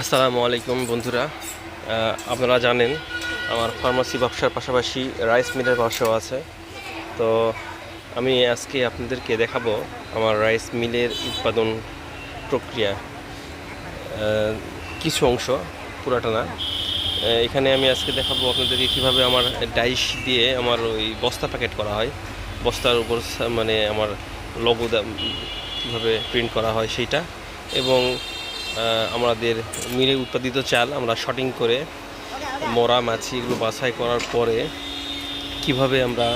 আসসালামু আলাইকুম বন্ধুরা। আপনারা জানেন আমার ফার্মাসি ব্যবসার পাশাপাশি রাইস মিলের ব্যবসাও আছে। তো আমি আজকে আপনাদেরকে দেখাবো আমার রাইস মিলের উৎপাদন প্রক্রিয়া। কিছু অংশ, পুরাটা না। এখানে আমি আজকে দেখাবো আপনাদেরকে কীভাবে আমার ডাইস দিয়ে আমার ওই বস্তা প্যাকেট করা হয়। বস্তার উপর মানে আমার লোগো কীভাবে প্রিন্ট করা হয় সেইটা। এবং আমাদের মিলে উৎপাদিত চাল আমরা শটিং করে মরা, মাছি এগুলো বাছাই করার পরে কীভাবে আমরা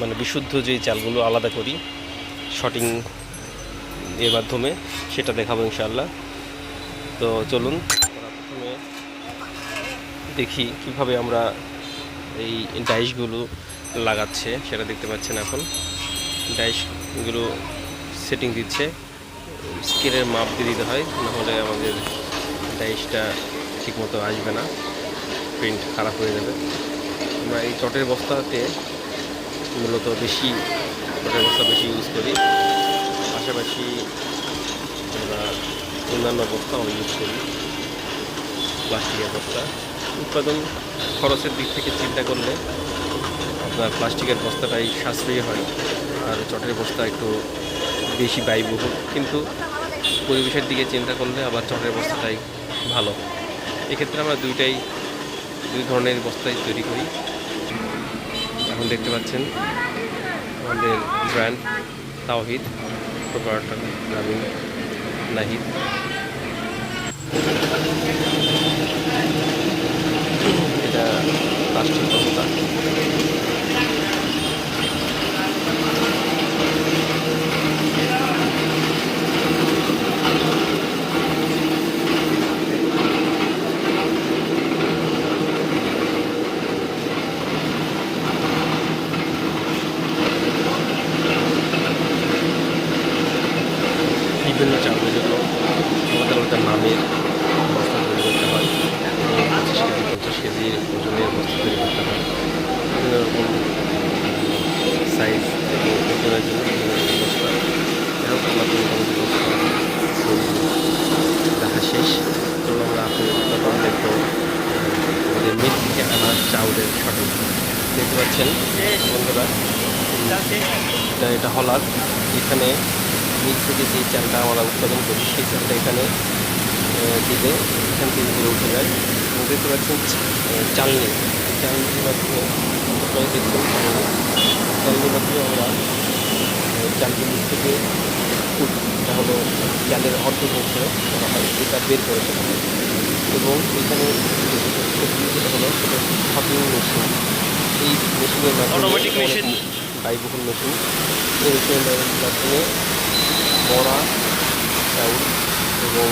মানে বিশুদ্ধ যে চালগুলো আলাদা করি শটিং এর মাধ্যমে, সেটা দেখাবো ইনশাআল্লাহ। তো চলুন, প্রথমে দেখি কীভাবে আমরা এই ডাইসগুলো লাগাচ্ছে, সেটা দেখতে পাচ্ছেন এখন। ডাইসগুলো সেটিং দিচ্ছে। স্কেলের মাপ দিয়ে দিতে হয়, নাহলে আমাদের ডাইসটা ঠিকমতো আসবে না, প্রিন্ট খারাপ হয়ে যাবে। আমরা এই চটের বস্তাতে মূলত বেশি চটের বস্তা বেশি ইউজ করি। পাশাপাশি আমরা অন্যান্য বস্তাও ইউজ করি, প্লাস্টিকের বস্তা। উৎপাদন খরচের দিক থেকে চিন্তা করলে আপনার প্লাস্টিকের বস্তাটাই সাশ্রয়ী হয়, আর চটের বস্তা একটু বেশি ব্যয়বহুল, কিন্তু পরিবেশের দিকে চিন্তা করলে আবার চটের বস্তাটাই ভালো। এক্ষেত্রে আমরা দুইটাই, দুই ধরনের বস্তাই তৈরি করি। এখন দেখতে পাচ্ছেন আমাদের ব্র্যান্ড তাওহিদ প্রোপারেটর গ্রামীণ নাহিদ। এটা প্লাস্টিক বস্তা। বিভিন্ন চাকরির জন্য আমাদের ওটা নামের বস্তা তৈরি করতে হয়। পঁচিশ কেজি, পঞ্চাশ কেজি ওজনের বস্তা তৈরি করতে হয়। বিভিন্ন রকম সাইজ এবং ওজনের জন্য বিভিন্ন বস্তা। হোক, আমরা মোটামুটি বস্তা দেখা শেষ। চলো আমরা তখন দেখব আমাদের মিল থেকে আনা চাউলের সঠিক দেখতে পাচ্ছেন বন্ধুরা। এটা হলার এখানে মিল থেকে যে চালটা আমরা উৎপাদন করি সেই চালটা এখানে দিলে এখান থেকে উঠে যায় এবং দেখতে পাচ্ছেন চালনি। চালনির মাধ্যমে আপনারা দেখবেন চালনি চালনির মাধ্যমে আমরা চালটি নিচ থেকে এটা হলো চালের অর্ধ অংশ করা হয় এটা বের করে ফেলা হয়। এবং এখানে যেটা হলো সেটা শপিং মেশিন। এই মেশিনের মাধ্যমে machine? ব্যয়বহুল মেশিন। এই মেশিনের মাধ্যমে বড়া চাউল এবং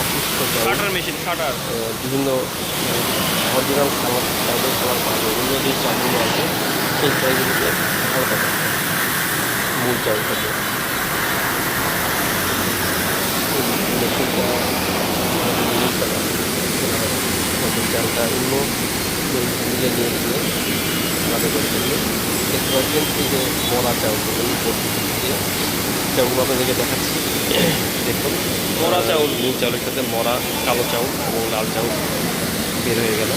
অসুস্থ কাটার মেশিন কাটার। বিভিন্ন অরিজিনাল খাবার চাউলের খাবার পাওয়া যায়। অন্য যে চালগুলো আছে সেই চালগুলোকে আলাদা করে মূল চাউল থেকে। এই মেশিনটা আমাদের। আমাদের চালটা অন্য মিলে নিয়ে গিয়ে আলাদা করে ফেলবে দেখতে পাচ্ছেন এই যে বড়া চাউল এই পদ্ধতি দিয়ে চাউল আপনাদেরকে দেখাচ্ছি। দেখুন মরা চাউল। নীল চাউলের সাথে মরা কালো চাউল এবং লাল চাউল বের হয়ে গেল।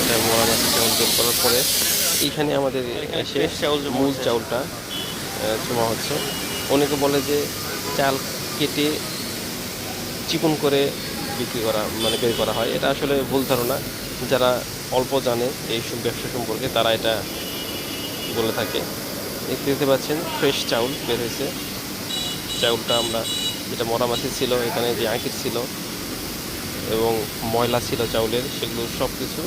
এটা মরা মাছের চাউল যোগ করার পরে এইখানে আমাদের fresh চাউল জমা মূল চাউলটা জমা হচ্ছে। অনেকে বলে যে চাল কেটে চিকন করে বিক্রি করা মানে বের করা হয়। এটা আসলে ভুল ধারণা। যারা অল্প জানে এইসব ব্যবসা সম্পর্কে তারা এটা বলে থাকে। দেখতে দেখতে পাচ্ছেন ফ্রেশ চাউল বের হয়েছে। চাউলটা আমরা যেটা মরা মাছি ছিল এখানে যে আঁকির ছিল এবং ময়লা ছিল চাউলের সেগুলো সব কিছু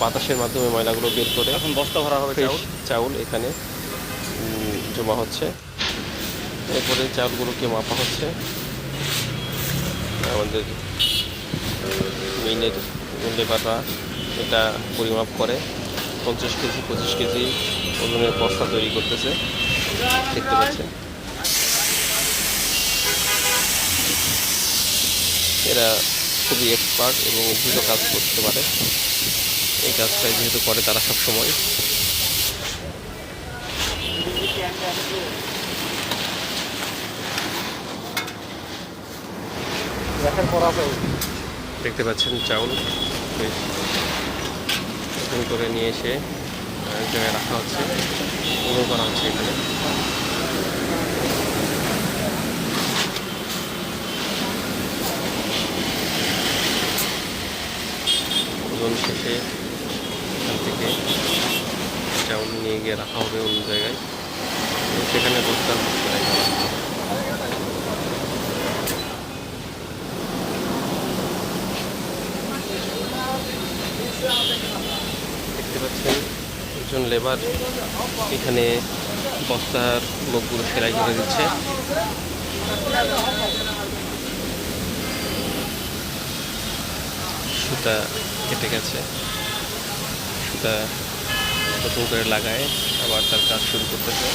বাতাসের মাধ্যমে ময়লাগুলো বের করে এখন বস্তা ভরা হবে চাউল। চাউল এখানে জমা হচ্ছে। এরপরে চাউলগুলোকে মাপা হচ্ছে। আমাদের মিলের লেবাররা এটা পরিমাপ করে। পঞ্চাশ কেজি পঁচিশ কেজি ওজনের বস্তা তৈরি করতেছে। দেখতে পাচ্ছেন। এরা খুবই এক্সপার্ট এবং দ্রুত কাজ করতে পারে। এই কাজটাই যেহেতু করে তারা সব সময় দেখার পর আছে দেখতে পাচ্ছেন চাউল। করে নিয়ে এসে জায়গায় রাখা হচ্ছে। ওজন করা হচ্ছে এখানে ওজন শেষে এখান থেকে নিয়ে গিয়ে রাখা হবে অন্য জায়গায় সেখানে বস্তার সেলাই করা হবে। দেখতে পাচ্ছেন একজন লেবার এখানে বস্তার মুখগুলো সেলাই করে দিচ্ছে। সুতা কেটে গেছে। সুতা নতুন করে লাগায়, আবার তার কাজ শুরু করতেছে।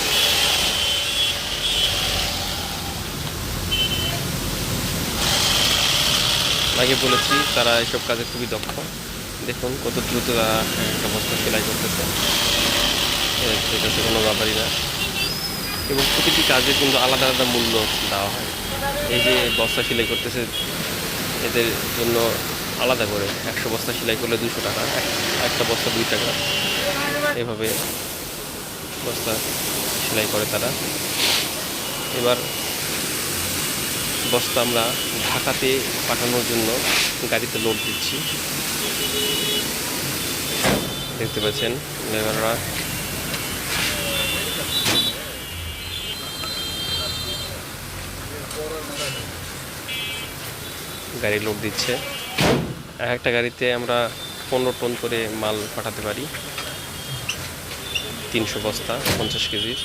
আগে বলেছি, তারা এসব কাজে খুবই দক্ষ। দেখুন কত দ্রুত একটা বস্তা সেলাই করতেছে। এ- এটাতে কোনো ব্যাপারই না। এবং প্রতিটি কাজে কিন্তু আলাদা আলাদা মূল্য দেওয়া হয়। এই যে বস্তা সেলাই করতেছে, এদের জন্য আলাদা করে। একশো বস্তা সেলাই করলে দুশো টাকা একটা বস্তা দুই টাকা। এভাবে বস্তা সেলাই করে তারা। এবার বস্তা আমরা ঢাকাতে পাঠানোর জন্য গাড়িতে লোড দিচ্ছি। দেখতে পাচ্ছেন লেবাররা গাড়ি লোড দিচ্ছে। এক একটা গাড়িতে আমরা পনেরো টন করে মাল পাঠাতে পারি। তিনশো বস্তা, পঞ্চাশ কেজির।